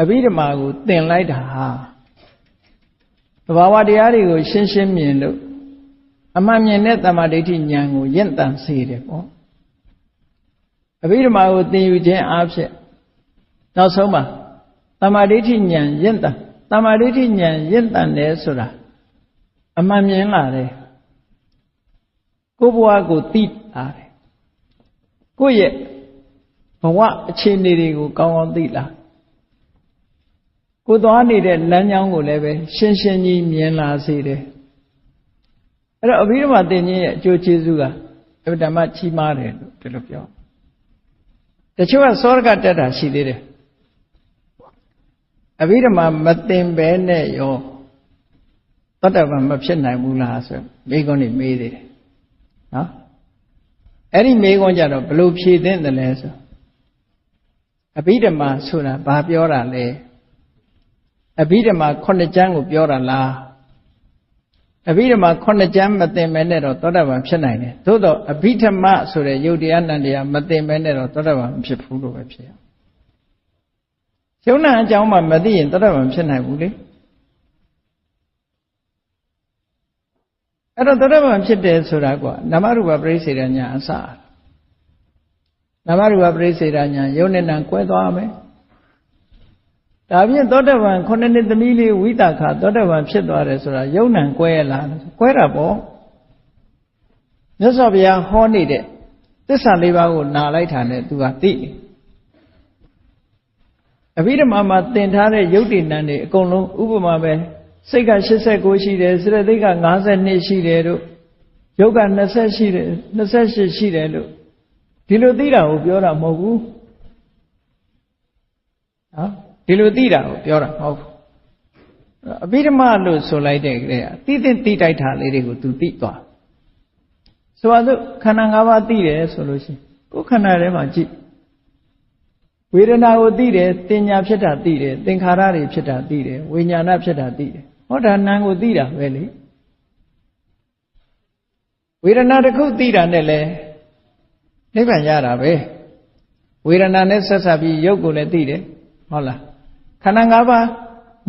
အဘိဓမ္မာကိုသင်လိုက်တာဟာသဘာဝတရားတွေကိုရှင်းရှင်းမြင်လို့အမှန်မြင်တဲ့တမ္မာဒိဋ္ဌိဉာဏ်ကိုရင့်တန်စေတယ်ပေါ့အဘိဓမ္မာကိုသင်ယူခြင်းအဖြစ်နောက်ဆုံးမှာတမ္မာဒိဋ္ဌိဉာဏ်ရင့်တန်တမ္မာဒိဋ္ဌိဉာဏ်ရင့်တန်တယ်ဆိုတာအမှန်မြင်လာတယ်ကိုယ်ဘဝကိုသိလာတယ်ကိုယ့်ရဲ့ဘဝအခြေအနေတွေကိုကောင်းကောင်းသိလာ ကိုသွားနေတဲ့လမ်းကြောင်းကိုလည်းပဲရှင်းရှင်းကြီးမြင်လာစေတယ်အဲ့တော့အဘိဓမ္မာသင်ခြင်းရဲ့အကျိုးကျေးဇူးကအဗ္ဗဓမ္မကြီးမားတယ်လို့ဒီလိုပြောတချို့ကစောရကတက်တာရှိသေးတယ်အဘိဓမ္မာမသင်ပဲနဲ့ရောတတ္တဗံမဖြစ်နိုင်ဘူးလားဆိုမိကုန်းနေမေးသေးတယ်နော်အဲ့ဒီမေးခွန်းကြတော့ဘလို့ဖြေသင့်တယ်လဲဆိုအဘိဓမ္မာဆိုတာဘာပြောတာလဲ အဘိဓမ္မာခုနှစ်ကျမ်းကိုပြောတာလားအဘိဓမ္မာခုနှစ်ကျမ်းမသိမဲနဲ့တော့သောတာပန်ဖြစ်နိုင်တယ်သို့တော့အဘိဓမ္မာဆိုတဲ့ယုတ်တရားနန္တရားမသိမဲနဲ့တော့သောတာပန်မဖြစ်ဘူးလို့ပဲဖြစ်ရရှုံးနာအကြောင်းမှမသိရင်သောတာပန်ဖြစ်နိုင်ဘူးလေအဲ့တော့သောတာပန်ဖြစ်တယ်ဆိုတာကနာမရူပပရိစ္ဆေဒညာအစနာမရူပပရိစ္ဆေဒညာယုံနဲ့နံကွဲသွားမယ် ဒါဖြင့်သောတပန်ခုနှစ်နှစ်သမီးလေးဝိတာခသောတပန်ဖြစ်သွားတယ်ဆိုတာယုံနံကွဲရလားကွဲတာပေါ့မြတ်စွာဘုရားဟောနေတဲ့သစ္စာလေးပါးကိုနာလိုက်တာနဲ့သူကသိတယ်အဘိဓမ္မာမှာသင်ထားတဲ့ယုတ်တိနံတွေအကုန်လုံးဥပမာပဲစိတ်က89ရှိတယ်စရသိက်က52ရှိတယ်တို့ယုတ်က20ရှိတယ်28ရှိတယ်လို့ဒီလိုသိတာကိုပြောတာမဟုတ်ဘူးနော် ဒီလိုသိတာကိုပြောတာမဟုတ်ဘူးအဘိဓမ္မာလို့ဆိုလိုက်တဲ့ကလေးကသိသိသိတိုက်တာလေးတွေကို तू သိသွားဆိုပါစို့ခန္ဓာ၅ပါးသိတယ်ဆိုလို့ရှိရင်ကိုယ်ခန္ဓာထဲမှာကြည့်ဝေဒနာကိုသိတယ်တင်ညာဖြစ်တာသိတယ်သင်္ခါရတွေဖြစ်တာသိတယ်ဝိညာဏဖြစ်တာသိတယ်ဟောဒါနာမ်ကိုသိတာပဲလေဝေဒနာတစ်ခုသိတာနဲ့လဲနိဗ္ဗာန်ရတာပဲဝေဒနာနဲ့ဆက်ဆက်ပြီးရုပ်ကိုလည်းသိတယ်ဟုတ်လား ခန္ဓာ၅ပါး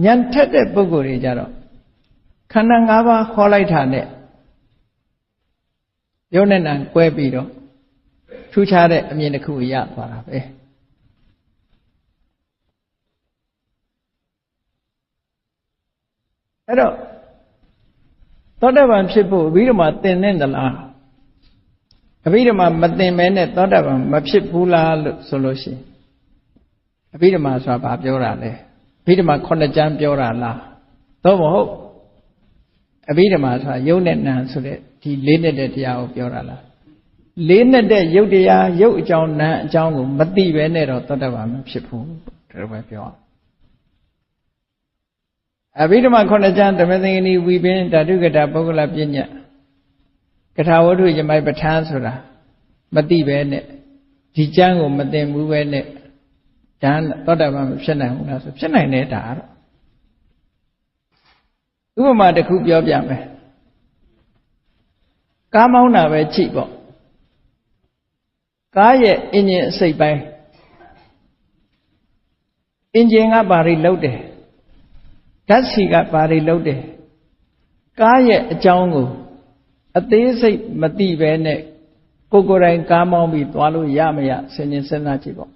ဉာဏ်ထက်တဲ့ပုဂ္ဂိုလ်တွေကြတော့ခန္ဓာ၅ပါးခေါ်လိုက်တာနဲ့ရုပ်နဲ့နာကွဲပြီးတော့ထူးခြားတဲ့အမြင်တစ်ခုရသွားတာပဲအဲ့တော့သောတပန်ဖြစ်ဖို့အဘိဓမ္မာသင်တဲ့သလားအဘိဓမ္မာမသင်မဲနဲ့သောတပန်မဖြစ်ဘူးလားလို့ဆိုလို့ရှိရင်အဘိဓမ္မာဆိုတာဘာပြောတာလဲအ ဘိဓမ္မာခုနှစ်ကျမ်းပြောတာလားသို့မဟုတ်အဘိဓမ္မာဆိုတာယုတ်နဲ့နံဆိုတဲ့ဒီလေးနဲ့တဲ့တရားကိုပြောတာလားလေးနဲ့တဲ့ယုတ်တရားယုတ်အကြောင်းနံအကြောင်းကိုမသိပဲနဲ့တော့သောတပန်မဖြစ်ဘူးဒါပဲပြောအောင်အဘိဓမ္မာခုနှစ်ကျမ်းဓမ္မသင်္ကနီဝီပင်ဓာတုကတာပုဂ္ဂလပညာကထာဝတ္ထုယမိုက်ပဋ္ဌာန်းဆိုတာမသိပဲနဲ့ဒီကျမ်းကိုမသိဘူးပဲနဲ့ ဒါသောတာပန်မဖြစ်နိုင်ဘူးလားဆိုဖြစ်နိုင်တယ်ဒါတော့ဥပမာတစ်ခုပြောပြမယ်ကားမောင်းတာပဲကြည့်ပေါ့ကားရဲ့အင်ဂျင်အစိတ်ပိုင်းအင်ဂျင်ကဘာတွေလုပ်တယ်ဓာတ်စီကဘာတွေလုပ်တယ်ကားရဲ့အကြောင်းကိုအသေးစိတ်မသိပဲနဲ့ကိုကိုယ်တိုင်ကားမောင်းပြီးသွားလို့ရမရဆင်ញင်စဉ်းစားကြည့်ပေါ့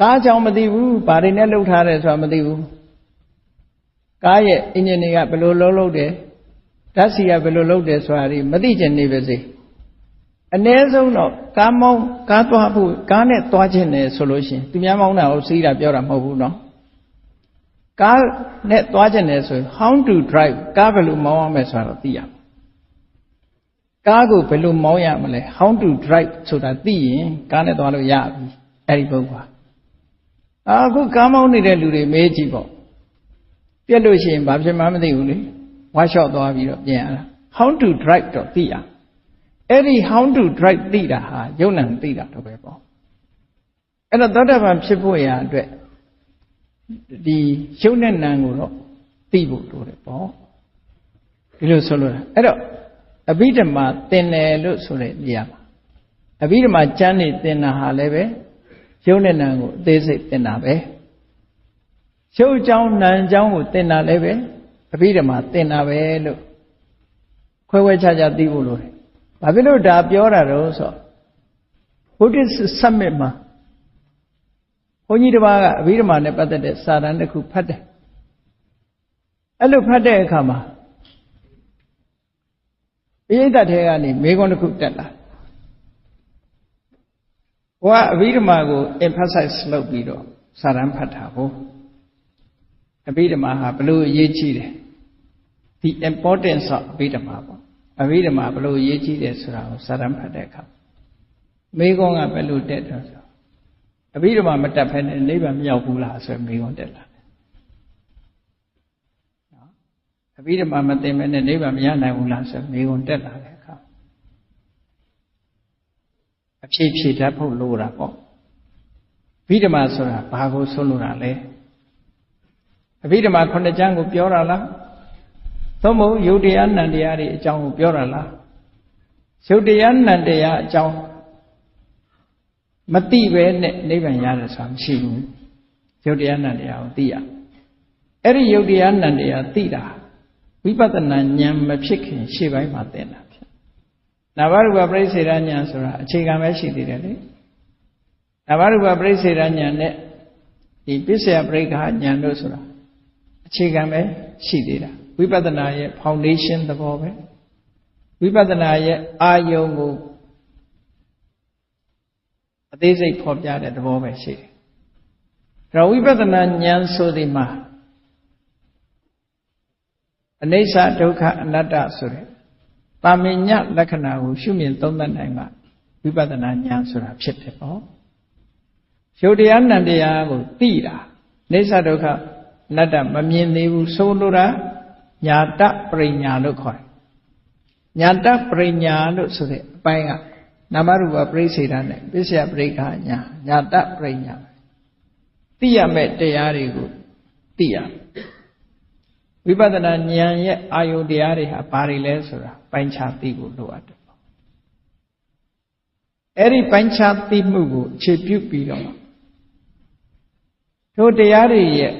ကားအကြောင်းမသိဘူးဘာတွေနဲ့လှုပ်ထားတယ်ဆိုတာမသိဘူးကားရဲ့အင်ဂျင်တွေကဘယ်လိုလှုပ်လှုပ်တယ်ဓာတ်စီကဘယ်လိုလှုပ်တယ်ဆိုတာဒီမသိချင်နေပါစေအ ਨੇ ဆုံးတော့ကားမောင်းကားသွားဖို့ကားနဲ့သွားခြင်းတယ်ဆိုလို့ရှိရင်သူများမောင်းတာကိုစီးတာပြောတာမဟုတ်ဘူးเนาะကားနဲ့သွားခြင်းတယ်ဆိုရင် how to drive ကားဘယ်လိုမောင်းရမလဲဆိုတာတော့သိရမယ်ကားကိုဘယ်လိုမောင်းရမလဲ how to drive ဆိုတာသိရင်ကားနဲ့သွားလို့ရပြီအဲ့ဒီပုဂ္ ဂိုလ်အခုကားမောင်းနေတဲ့လူတွေမေးကြည့်ပေါ့ပြက်လို့ရှိရင်ဘာဖြစ်မှမသိဘူးလေဝါရှော့သွားပြီးတော့ပြင်ရတာ how to drive တော့သိရအဲ့ဒီ how to drive သိတာဟာယုံနံသိတာတော့ပဲပေါ့အဲ့တော့သောတာပန်ဖြစ်ဖို့ရာအတွက်ဒီယုံနဲ့နံကိုတော့သိဖို့လိုတယ်ပေါ့ဒီလိုဆိုလို့အဲ့တော့အဘိဓမ္မာသင်တယ်လို့ဆိုတဲ့နေရာမှာအဘိဓမ္မာကျမ်းနေသင်တာဟာလည်းပဲ ရုပ်နဲ့နာမ်ကိုအသေးစိတ်သင်တာပဲရုပ်အကြောင်းနာမ်အကြောင်းကိုသင်တာလည်းပဲအဘိဓမ္မာသင်တာပဲလို့ခွဲခွဲခြားခြားသိဖို့လိုတယ်။ဘာဖြစ်လို့ဒါပြောတာတော့ဆိုဘုဒ္ဓဆမစ်မှာဘုန်းကြီးတစ်ပါးကအဘိဓမ္မာနဲ့ပတ်သက်တဲ့စာတမ်းတစ်ခုဖတ်တယ်။အဲ့လိုဖတ်တဲ့အခါမှာပိဋကတ်ထဲကနေမေခွန်းတစ်ခုတက်လာ။ဟို ကအဘိဓမ္မာကို emphasize လုပ်ပြီးတော့စာတမ်းဖတ်တာဟုတ်အဘိဓမ္မာဟာဘလို့အရေးကြီးတယ် the importance of အဘိဓမ္မာပေါ့အဘိဓမ္မာဘလို့အရေးကြီးတယ်ဆိုတာကိုစာတမ်းဖတ်တဲ့အခါမေခွန်းကဘယ်လိုတက်တော့ဆိုအဘိဓမ္မာမတက်ဖဲနဲ့နိဗ္ဗာန်မရောက်ဘူးလားဆိုမေခွန်းတက်လာတယ်နော်အဘိဓမ္မာမသိမဲနဲ့နိဗ္ဗာန်မရနိုင်ဘူးလားဆိုမေခွန်းတက်လာတဲ့အခါအ ဖြည့်ဖြည့်တတ်ဖို့လိုတာပေါ့ဘိဓမ္မာဆိုတာဘာကိုဆိုလိုတာလဲအဘိဓမ္မာခုနှစ်ကျမ်းကိုပြောတာလားသို့မဟုတ်ယုတ်တရားနံတရားတွေအကြောင်းကိုပြောတာလားယုတ်တရားနံတရားအကြောင်းမသိပဲနဲ့နိဗ္ဗာန်ရတယ်ဆိုတာမရှိဘူးယုတ်တရားနံတရားကိုသိရအဲ့ဒီယုတ်တရားနံတရားသိတာဝိပဿနာဉာဏ်မဖြစ်ခင်ရှေ့ပိုင်းမှာသင်တာဖြစ် နာဘရူပပရိစ္ဆေရဉာဏ်ဆိုတာအခြေခံပဲရှိသေးတယ်လေနာဘရူပပရိစ္ဆေရဉာဏ်နဲ့ဒီပစ္စယပရိက္ခဉာဏ်တို့ဆိုတာအခြေခံပဲရှိသေးတာဝိပဿနာရဲ့ foundation သဘောပဲဝိပဿနာရဲ့အာယုံကိုအသေးစိတ်ဖော်ပြတဲ့သဘောပဲရှိတယ်။ဒါဝိပဿနာဉာဏ်ဆိုဒီမှာအနိစ္စဒုက္ခအနတ္တဆိုတဲ့ တာမင်ညလက္ခဏာကိုရှုမြင်သုံးသပ်နိုင်မှဝိပဿနာဉာဏ်ဆိုတာဖြစ်တယ်ပေါ့။ယုတ်တရားနံတရားကိုသိတာအိစ္ဆဒုက္ခအနတ္တမမြင်သေးဘူးဆိုလိုတာညာတပရိညာလို့ခေါ်တယ်ညာတပရိညာလို့ဆိုတဲ့အပိုင်းကနာမရူပပရိစ္ဆေဒနဲ့ပစ္စယပရိက္ခညာညာတပရိညာသိရမဲ့တရားတွေကိုသိရ ဝိပဿနာဉာဏ်ရဲ့အာယုတရားတွေဟာဘာတွေလဲဆိုတာပိုင်းခြားသိဖို့လိုအပ်တယ်အဲ့ဒီပိုင်းခြားသိမှုကိုအခြေပြုပြီးတော့တို့တရားတွေရဲ့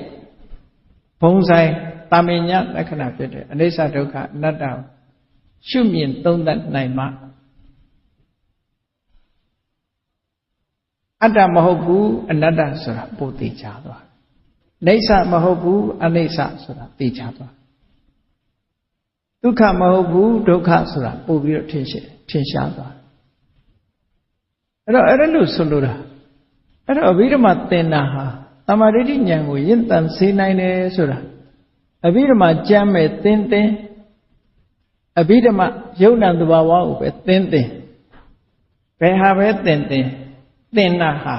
ဘုံဆိုင်တာမင်ညလက္ခဏာဖြစ်တဲ့အနိစ္စဒုက္ခအနတ္တရှုမြင်သုံးသပ်နိုင်မှအတ္တမဟုတ်ဘူးအနတ္တဆိုတာပို့သိချသွား နေဆမဟုတ်ဘူးအနိစ္စဆိုတာသိချသွားဒုက္ခမဟုတ်ဘူးဒုက္ခဆိုတာပို့ပြီးတော့ထင်ရှားထင်ရှားသွားအဲ့တော့အဲ့ဒါလို့ဆိုလိုတာအဲ့တော့အဘိဓမ္မာသင်တာဟာတမာရိဋ္ဌဉာဏ်ကိုရင့်တန်စေနိုင်တယ်ဆိုတာအဘိဓမ္မာကြမ်းမဲ့သင်သင်အဘိဓမ္မာယုံနာသဘာဝကိုပဲသင်သင်ဘယ်ဟာပဲသင်သင်သင်တာဟာ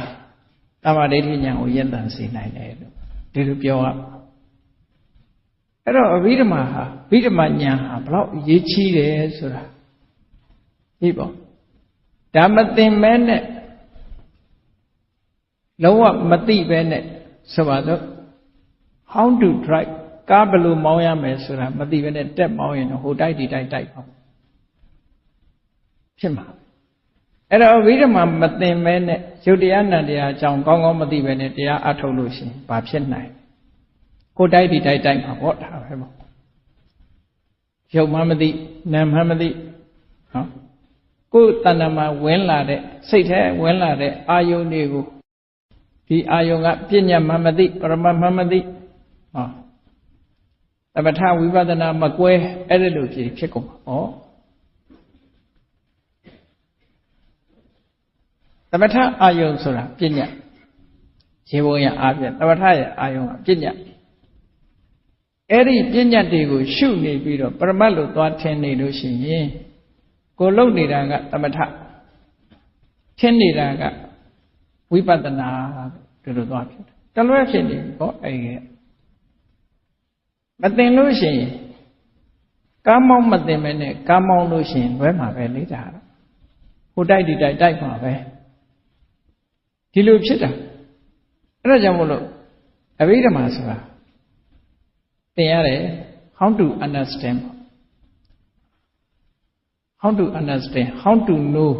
တမ္မာဒိဋ္ဌိဉာဏ်ကိုရင့်တန်စေနိုင်တယ်လို့ ဒီလိုပြောရအဲ့တော့အဘိဓမ္မာဟာအဘိဓမ္မာဉာဏ်ဟာဘလောက်အရေးကြီးတယ်ဆိုတာဒီပေါ့ဒါမသင်မဲနဲ့လုံးဝမသိပဲနဲ့ဆိုပါတော့ how to drive ကားဘယ်လိုမောင်းရမယ်ဆိုတာမသိဘဲနဲ့တက်မောင်းရင်တော့ဟိုတိုက်ဒီတိုက်တိုက်ပါဖြစ်မှာ အဲ့တော့ဝိဓမ္မာမသိမဲနဲ့ယုတ်တရားနံတရားအကြောင်းကောင်းကောင်းမသိပဲနဲ့တရားအထုတ်လို့ရှိရင်ဘာဖြစ်နိုင်ကိုတိုက်ဒီတိုက်တိုက်မှာပေါ့ဒါပဲပေါ့ယုတ်မှမသိနာမှမသိနော်ကိုယ်တဏ္ဍမှာဝင်လာတဲ့စိတ်ထဲဝင်လာတဲ့အာယုန်တွေကိုဒီအာယုန်ကပြဉ္ညာမှမသိပရမမှမသိဟောသမထဝိပဿနာမကွဲအဲ့ဒါလိုဖြစ်ဖြစ်ကုန်ပါဩ သမထအာယုံဆိုတာပြညတ်ခြေဘုံရအားဖြင့်သမထရဲ့အာယုံကပြညတ်အဲ့ဒီပြညတ်တွေကိုရှုနေပြီးတော့ပရမတ်လို့သွားထင်နေလို့ရှိရင်ကိုလုံနေတာကသမထထင်နေတာကဝိပဿနာဒီလိုသွားဖြစ်တယ်တလွဲဖြစ်နေပြီပေါ့အဲ့ဒီမတင်လို့ရှိရင်ကားမောင်းမတင်မဲနဲ့ကားမောင်းလို့ရှိရင်လွဲမှာပဲလေတာဟိုတိုက်ဒီတိုက်တိုက်မှာပဲ ဒီလိုဖြစ်တာအဲ့ဒါကြောင့်မို့လို့အဘိဓမ္မာဆိုတာသင်ရတယ် how to understand how to understand how to know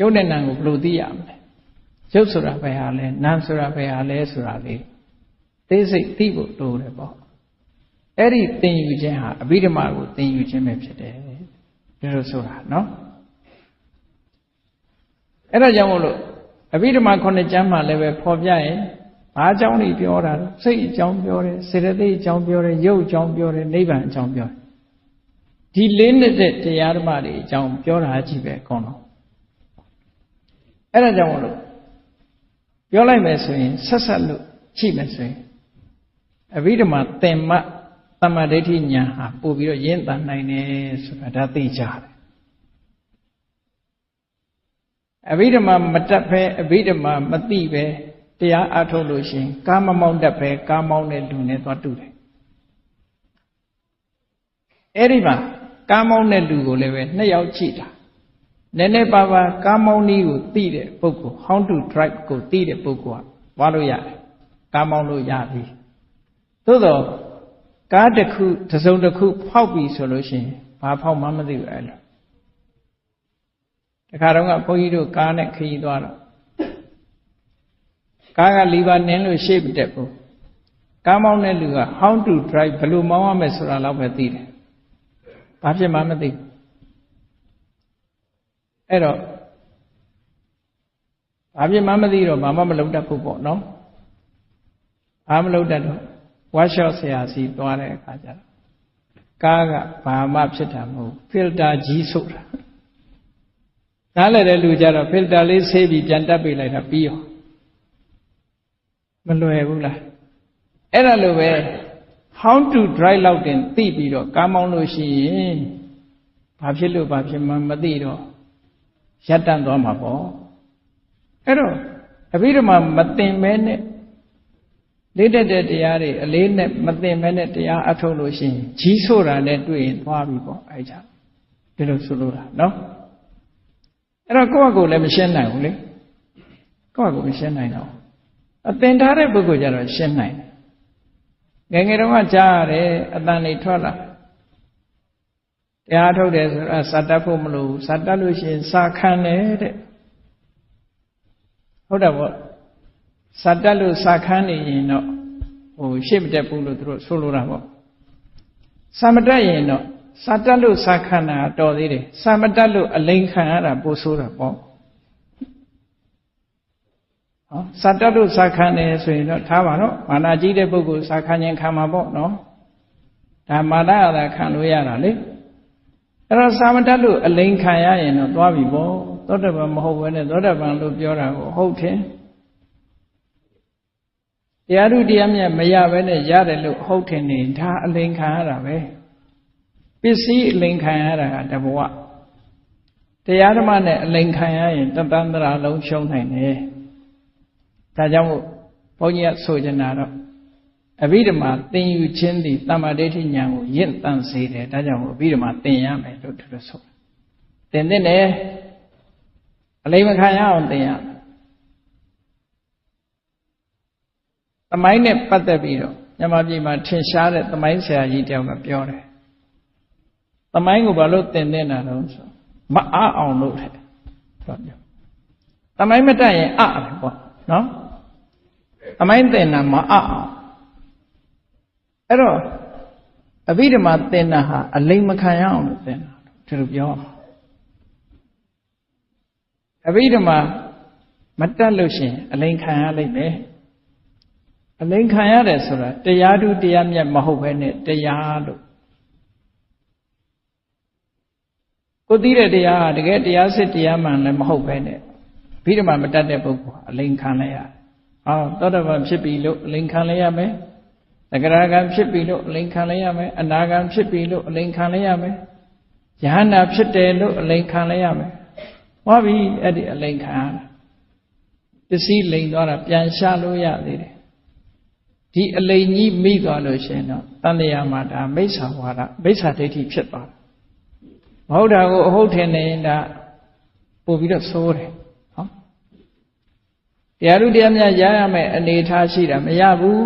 ရုပ်နဲ့နာမ်ကိုဘယ်လိုသိရမလဲရုပ်ဆိုတာဘယ်ဟာလဲနာမ်ဆိုတာဘယ်ဟာလဲဆိုတာလေးသိစိတ်သိဖို့လိုတယ်ပေါ့အဲ့ဒီသင်ယူခြင်းဟာအဘိဓမ္မာကိုသင်ယူခြင်းပဲဖြစ်တယ်ဒီလိုဆိုတာနော် အဲ့ဒါကြောင့်မို့လို့အဘိဓမ္မာခုနှစ်ကျမ်းမှာလည်းပဲဖော်ပြရင်ဘာအကြောင်းတွေပြောတာလဲစိတ်အကြောင်းပြောတယ်စေတသိက်အကြောင်းပြောတယ်ရုပ်အကြောင်းပြောတယ်နိဗ္ဗာန်အကြောင်းပြောတယ်ဒီလေးနှစ်တဲ့တရားဓမ္မတွေအကြောင်းပြောတာကြည့်ပဲအကုန်လုံးအဲ့ဒါကြောင့်မို့လို့ပြောလိုက်မယ်ဆိုရင်ဆက်ဆက်လို့ရှိမယ်ဆိုရင်အဘိဓမ္မာသင်္မတမ္မာဒိဋ္ဌိညာဟာပို့ပြီးတော့ရင့်တန်နိုင်တယ်ဆိုတာဒါသိကြတယ် အဘိဓမ္မာမတတ်ပဲအဘိဓမ္မာမသိပဲတရားအထုတ်လို့ရှိရင်ကာမမောင်းတတ်ပဲကာမောင်းတဲ့လူနဲ့သွားတူတယ်အဲ့ဒီမှာကာမောင်းတဲ့လူကိုလည်းပဲနှစ်ယောက်ကြည့်တာနည်းနည်းပါးပါးကာမောင်းနည်းကိုသိတဲ့ပုဂ္ဂိုလ် how to drive ကိုသိတဲ့ပုဂ္ဂိုလ်ကဝါလို့ရတယ်ကာမောင်းလို့ရပြီသို့တော့ကားတစ်ခုတစ်စုံတစ်ခုဖောက်ပြီဆိုလို့ရှိရင်ဘာဖောက်မှမသိဘူးအဲ့လို တခါတော့ကဘုန်းကြီးတို့ကားနဲ့ခရီးသွားတော့ကားကလီဗာနင်းလို့ရှေ့မတက်ဘူးကားမောင်းတဲ့လူက how to drive ဘယ်လိုမောင်းရမယ်ဆိုတာတော့ပဲသိတယ်ဘာဖြစ်မှမသိဘူးအဲ့တော့ဘာဖြစ်မှမသိတော့ဘာမှမလုပ်တတ်ဘူးပေါ့နော်ဘာမလုပ်တတ်တော့ဝါရှော့ဆရာစီသွားတဲ့အခါကျတော့ကားကဘာမှဖြစ်တာမဟုတ်ဖီလ်တာကြီးဆိုတာ နားလည်တဲ့လူကြတော့ဖီလ်တာလေးဆေးပြီးပြန်တက်ပေးလိုက်တာပြီးရောမလွယ်ဘူးလားအဲ့ဒါလိုပဲ how to drive လောက်တင်သိပြီးတော့ကားမောင်းလို့ရှိရင်ဘာဖြစ်လို့ဘာဖြစ်မှမသိတော့ရပ်တန့်သွားမှာပေါ့အဲ့တော့အဘိဓမ္မာမတင်မဲနဲ့လေးတက်တဲ့တရားတွေအလေးနဲ့မသိမဲနဲ့တရားအထုတ်လို့ရှိရင်ကြီးဆိုတာနဲ့တွေ့ရင်သွားပြီပေါ့အဲ့ကြဒီလိုဆိုလို့တာနော် အဲ့တော့ကိုယ့်အကိုလည်းမရှင်းနိုင်ဘူးလေကိုယ့်အကိုမရှင်းနိုင်တော့အသင်ထားတဲ့ပုဂ္ဂိုလ်ကြတော့ရှင်းနိုင်တယ်ငယ်ငယ်တုန်းကကြားရတယ်အတန်တွေထွက်လာတရားထုတ်တယ်ဆိုတာစတတ်ဖို့မလိုဘူးစတတ်လို့ရှိရင်စာခံတယ်တဲ့ဟုတ်တယ်ပေါ့စာတက်လို့စာခန်းနေရင်တော့ဟိုရှေ့မတက်ဘူးလို့သူတို့ဆိုလိုတာပေါ့စာမတက်ရင်တော့ စာတက်လို့စာခန်းတာတော်သေးတယ်စာမတက်လို့အလိန်ခံရတာပိုဆိုးတာပေါ့ဟောစာတက်လို့စာခန်းတယ်ဆိုရင်တော့ထားပါတော့မာနကြီးတဲ့ပုဂ္ဂိုလ်စာခန်းခြင်းခံမှာပေါ့နော်ဒါမာနရတာခံလို့ရတာလေအဲ့တော့စာမတက်လို့အလိန်ခံရရင်တော့သွားပြီပေါ့သောတပန်မဟုတ်ဘဲနဲ့သောတပန်လို့ပြောတာကိုဟုတ်တယ်တရားဓုတရားမြတ်မရဘဲနဲ့ရတယ်လို့ဟုတ်ထင်နေဒါအလိန်ခံရတာပဲ ပစ္စည်းအလိန်ခံရတာကတဘဝတရားဓမ္မနဲ့အလိန်ခံရရင်တတန္တရာလုံးရှုံးနိုင်တယ်ဒါကြောင့်မို့ဘုန်းကြီးကဆိုချင်တာတော့အဘိဓမ္မာသင်ယူခြင်းသည်တမ္မာဒိဋ္ဌိဉာဏ်ကိုရင့်တန့်စေတယ်ဒါကြောင့်မို့အဘိဓမ္မာသင်ရမယ်လို့သူတို့ဆိုသင်တဲ့နဲ့အလိန်မခံရအောင်သင်ရမယ်သမိုင်းနဲ့ပတ်သက်ပြီးတော့မြန်မာပြည်မှာထင်ရှားတဲ့သမိုင်းဆရာကြီးတယောက်ကပြောတယ် သမိုင်းကိုဘာလို့သင်နေတာလဲဆိုမအားအောင်လို့တဲ့ဆိုပြောသမိုင်းမတတ်ရင်အားတယ်ပေါ့နော်သမိုင်းသင်တာမအားအောင်အဲ့တော့အဘိဓမ္မာသင်တာဟာအလိမ်မခံရအောင်လို့သင်တာဒီလိုပြောအဘိဓမ္မာမတတ်လို့ရှိရင်အလိမ်ခံရလိမ့်မယ်အလိန်ခံရတယ်ဆိုတာတရားဓုတရားမြတ်မဟုတ်ဘဲနဲ့တရားလို့ ကိုသိတဲ့တရားဟာတကယ်တရားစစ်တရားမှန်လည်းမဟုတ်ဘဲနဲ့ဘိဓမ္မာမတတ်တဲ့ပုဂ္ဂိုလ်အလိန်ခံလိုက်ရဟောသောတပန်ဖြစ်ပြီလို့အလိန်ခံလိုက်ရမယ်သကရာကံဖြစ်ပြီလို့အလိန်ခံလိုက်ရမယ်အနာကံဖြစ်ပြီလို့အလိန်ခံလိုက်ရမယ်ယဟန္တာဖြစ်တယ်လို့အလိန်ခံလိုက်ရမယ်ဟောပြီအဲ့ဒီအလိန်ခံရတာပစ္စည်းလိန်သွားတာပြန်ရှာလို့ရသေးတယ်ဒီအလိန်ကြီးမိသွားလို့ရှင်တော့တန်တရားမှာဒါမိစ္ဆာဝါဒမိစ္ဆာဒိဋ္ဌိဖြစ်သွားတယ် မဟုတ်တာကိုအဟုတ်ထင်နေရင်ဒါပို့ပြီးတော့ဆိုးတယ်ဟောတရားလူတရားများရရမယ်အနေထားရှိတာမရဘူး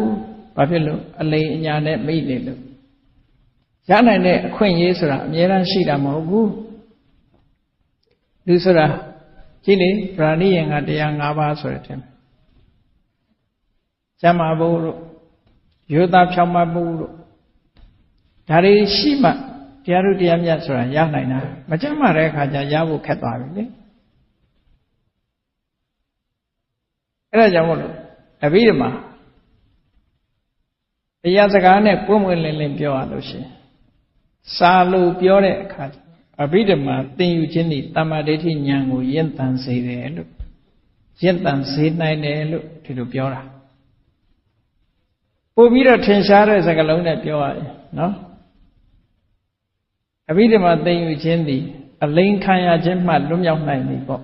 ဘာဖြစ်လို့အလိန်အညာနဲ့မိနေလို့ရနိုင်တဲ့အခွင့်အရေးဆိုတာအများအားရှိတာမဟုတ်ဘူးလူဆိုတာကြည့်လေဗราဏိယင်ကတရား၅ပါးဆိုတဲ့ထင်တယ်ကျမ်းမာဖို့တို့ယောသားဖြောင်းမဖို့တို့ဒါတွေရှိမှ တရားတို့တရားမြတ်ဆိုတာရနိုင်တာမကျမ်းမာတဲ့အခါကျရဖို့ခက်သွားပြီလေအဲ့ဒါကြောင့်မို့လို့အဘိဓမ္မာတရားစကားနဲ့ပွင့်ပွင့်လင်းလင်းပြောရလို့ရှိရင်စာလို့ပြောတဲ့အခါအဘိဓမ္မာသင်ယူခြင်းဤတမ္မာဒိဋ္ဌိဉာဏ်ကိုရင့်တန်စေတယ်လို့ရင့်တန်စေနိုင်တယ်လို့ဒီလိုပြောတာပို့ပြီးတော့ထင်ရှားတဲ့စကားလုံးနဲ့ပြောရရင်နော် အဘိဓမ္မာသင်ယူခြင်းသည်အလိန်ခံရခြင်းမှလွတ်မြောက်နိုင်ပြီပေါ့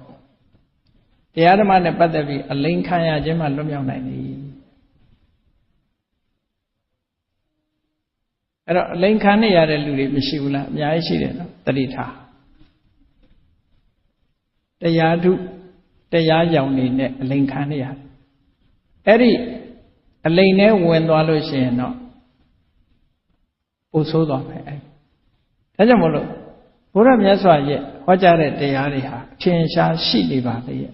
တရားဓမ္မနဲ့ပတ်သက်ပြီးအလိန်ခံရခြင်းမှလွတ်မြောက်နိုင်ပြီအဲ့တော့အလိန်ခံနေရတဲ့လူတွေမရှိဘူးလားအများကြီးရှိတယ်နော်တတိထားတရားထုတရားရောင်နေနဲ့အလိန်ခံနေရတယ်အဲ့ဒီအလိန်နဲ့ဝင်သွားလို့ရှိရင်တော့ပိုဆိုးသွားမယ်အဲ့ ဒါကြောင့်မလို့ဘုရားမြတ်စွာရဲ့ဟောကြားတဲ့တရားတွေဟာအထင်ရှားရှိနေပါလေရဲ့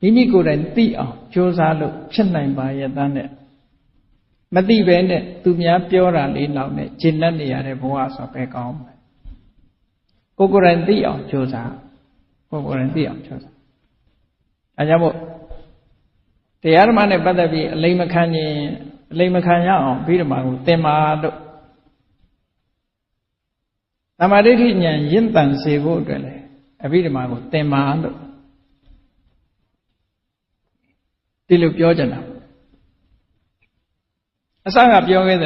မိမိကိုယ်တိုင်သိအောင်ကြိုးစားလို့ဖြစ်နိုင်ပါရဲ့တန်းနဲ့မသိပဲနဲ့သူများပြောတာလေးနောက်နဲ့ဂျင်းလက်နေရတဲ့ဘဝဆိုပဲကောင်းမယ်ကိုယ်ကိုယ်တိုင်သိအောင်ကြိုးစားကိုယ်ကိုယ်တိုင်သိအောင်ကြိုးစားအဲကြောင့်မို့တရားဓမ္မနဲ့ပတ်သက်ပြီးအလိမ်မခံရင်အလိမ်မခံရအောင်ပြီးဓမ္မကိုသင်ပါလို့ သမာဓိဋ္ဌိဉာဏ်ရင့်တန်စေဖို့အတွက်လေအဘိဓမ္မာကိုသင်ပါလို့ဒီလိုပြောကြတာအစကပြောခဲ့တယ်